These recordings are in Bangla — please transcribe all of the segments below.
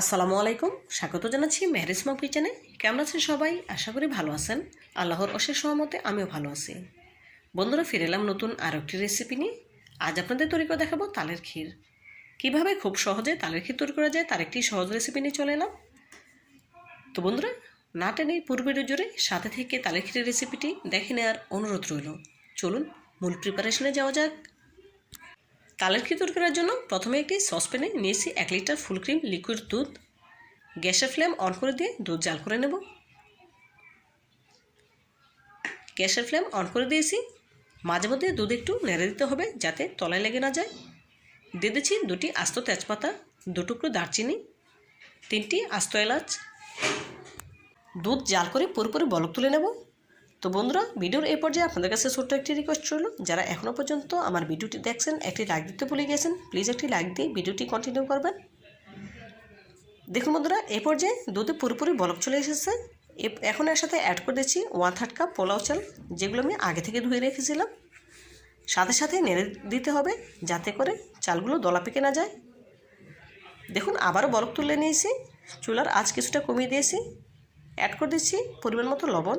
আসসালামু আলাইকুম, স্বাগত জানাচ্ছি ম্যারেজ মক কিচেনে। কেমন আছেন সবাই? আশা করি ভালো আছেন। আল্লাহর অশেষ সহমতে আমিও ভালো আছি। বন্ধুরা, ফিরে এলাম নতুন আর একটি রেসিপি নিয়ে। আজ আপনাদের তৈরি করে দেখাবো তালের ক্ষীর। কীভাবে খুব সহজে তালের ক্ষীর তৈরি করা যায় তার একটি সহজ রেসিপি নিয়ে চলে এলাম। তো বন্ধুরা, না টেনে পূর্বের জুড়ে সাথে থেকে তালের ক্ষীরের রেসিপিটি দেখে নেওয়ার অনুরোধ রইল। চলুন, মূল প্রিপারেশনে যাওয়া যাক। তালের তৈরি করার জন্য প্রথমে একটি সসপ্যানে নিয়েছি এক লিটার ফুল ক্রিম লিকুইড দুধ। গ্যাসের ফ্লেম অন করে দিয়ে দুধ জাল করে নেব। গ্যাসের ফ্লেম অন করে দিয়েছি। মাঝে মধ্যে দুধ একটু নেড়ে দিতে হবে যাতে তলায় লেগে না যায়। দিয়ে দিচ্ছি দুটি আস্ত তেজপাতা, দু টুকরো দারচিনি, তিনটি আস্ত এলাচ। দুধ জাল করে পুরোপুরি বলক তুলে নেব। তো বন্ধুরা, ভিডিওর এই পর্যায়ে আপনাদের কাছে ছোট্ট একটি রিকোয়েস্ট রইল। যারা এখনও পর্যন্ত আমার ভিডিওটি দেখছেন, একটি লাইক দিতে ভুলে গেছেন প্লিজ একটি লাইক দিয়ে ভিডিওটি কন্টিনিউ করবেন। দেখুন বন্ধুরা, এই পর্যায়ে দুধে পুরোপুরি বলক চলে এসেছে। এ- এখন এর সাথে অ্যাড করে দিচ্ছি ওয়ান থার্ড কাপ পোলাও চাল, যেগুলো আমি আগে থেকে ধুয়ে রেখেছিলাম। সাথে সাথে নেড়ে দিতে হবে যাতে করে চালগুলো দলা পেকে না যায়। দেখুন, আবারও বরফ তুলে নিয়েছি। চুলার আজ কিছুটা কমিয়ে দিয়েছি। অ্যাড করে দিচ্ছি পরিমাণ মতো লবণ।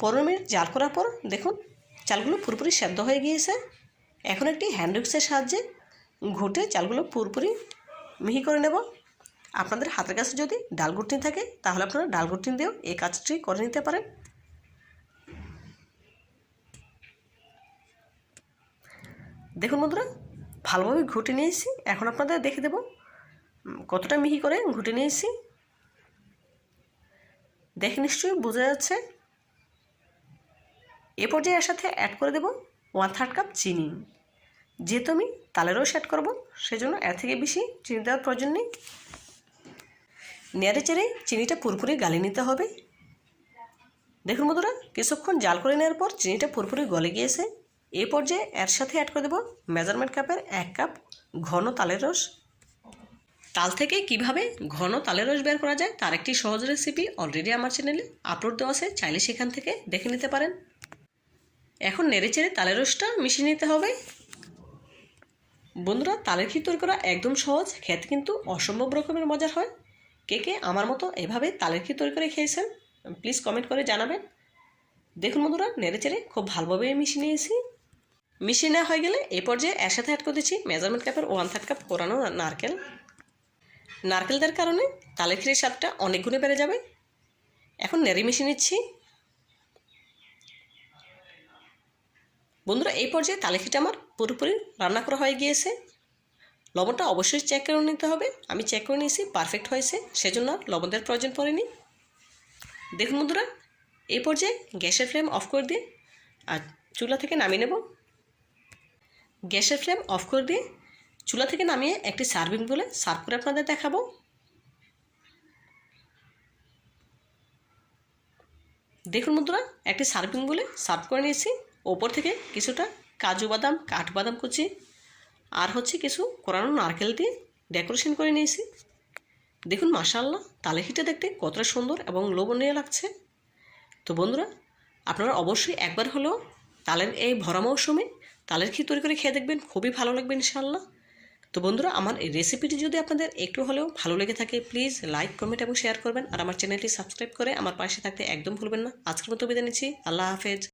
পনেরো মিনিট জাল করার পর, দেখুন, চালগুলো পুরোপুরি সেদ্ধ হয়ে গিয়েছে। এখন একটি হ্যান্ড উইক্সের সাহায্যে ঘুটে চালগুলো পুরোপুরি মিহি করে নেব। আপনাদের হাতের কাছে যদি ডাল ঘুটনি থাকে, তাহলে আপনারা ডাল ঘুটনি দিয়েও এই কাজটি করে নিতে পারেন। দেখুন বন্ধুরা, ভালোভাবে ঘুটে নিয়েছি। এখন আপনাদের দেখে দেব কতটা মিহি করে ঘুটে নিয়েছি। দেখে নিশ্চয়ই বোঝা যাচ্ছে। এ পর্যায়ে এর সাথে অ্যাড করে দেব ওয়ান থার্ড কাপ চিনি। যেহেতু আমি তালের রস অ্যাড করব, সেজন্য এর থেকে বেশি চিনি দেওয়ার প্রয়োজন নেই। নেড়ে চেড়ে চিনিটা পুরোপুরি গালিয়ে নিতে হবে। দেখুন বন্ধুরা, কিছুক্ষণ জাল করে নেওয়ার পর চিনিটা পুরোপুরি গলে গিয়েছে। এ পর্যায়ে এর সাথে অ্যাড করে দেবো মেজারমেন্ট কাপের এক কাপ ঘন তালের রস। তাল থেকে কীভাবে ঘন তালের রস বের করা যায়, তার একটি সহজ রেসিপি অলরেডি আমার চ্যানেলে আপলোড দেওয়া আছে। চাইলে সেখান থেকে দেখে নিতে পারেন। এখন নেড়ে চেড়ে তালের রসটা মিশিয়ে নিতে হবে। বন্ধুরা, তালের ক্ষীর তৈরি করা একদম সহজ, খেতে কিন্তু অসম্ভব রকমের মজার হয়। কে কে আমার মতো এভাবে তালের ক্ষীর তৈরি করে খেয়েছেন প্লিজ কমেন্ট করে জানাবেন। দেখুন বন্ধুরা, নেড়ে চেড়ে খুব ভালোভাবে মিশিয়ে নিয়েছি। মিশিয়ে নেওয়া হয়ে গেলে এই পর্যায়ে এর সাথে অ্যাড করে দিচ্ছি মেজারমেন্ট কাপের ওয়ান থার্ড কাপ কোরানো নারকেল নারকেল। দেওয়ার কারণে তালের ক্ষীরের স্বাদটা অনেক গুণে বেড়ে যাবে। এখন নেড়ে মিশিয়ে নিচ্ছি। বন্ধুরা, এই পর্যায়ে তালে ক্ষীরটা আমার পুরোপুরি রান্না করা হয়ে গিয়েছে। লবণটা অবশ্যই চেক করে নিতে হবে। আমি চেক করে নিয়েছি পারফেক্ট হয়েছে। সেজন্য লবণ প্রয়োজন পড়েনি। দেখুন বন্ধুরা, এই পর্যায়ে গ্যাসের ফ্লেম অফ করে দিয়ে আর চুলা থেকে নামিয়ে নেব। গ্যাসের ফ্লেম অফ করে দিয়ে চুলা থেকে নামিয়ে একটি সার্ভিং বলে সার্ভ করে আপনাদের দেখাবো। দেখুন বন্ধুরা, একটি সার্ভিং বলে সার্ভ করে নিয়েছি। ওপর থেকে কিছুটা কাজু বাদাম কাঠবাদাম কুচি, আর হচ্ছে কিছু কোরানো নারকেল দিয়ে ডেকোরেশন করে নিয়েছি। দেখুন মাশাল্লাহ তালে হিটে দেখতে কতটা সুন্দর এবং লোভনীয় লাগছে। তো বন্ধুরা, আপনারা অবশ্যই একবার হলেও তালের এই ভরা মৌসুমে তালের ক্ষীর তৈরি করে খেয়ে দেখবেন, খুবই ভালো লাগবে ইনশাল্লাহ তো বন্ধুরা, আমার এই রেসিপিটি যদি আপনাদের একটু হলেও ভালো লেগে থাকে, প্লিজ লাইক, কমেন্ট এবং শেয়ার করবেন। আর আমার চ্যানেলটি সাবস্ক্রাইব করে আমার পাশে থাকতে একদম ভুলবেন না। আজকের মতো বিদায় নিচ্ছি। আল্লাহ হাফেজ।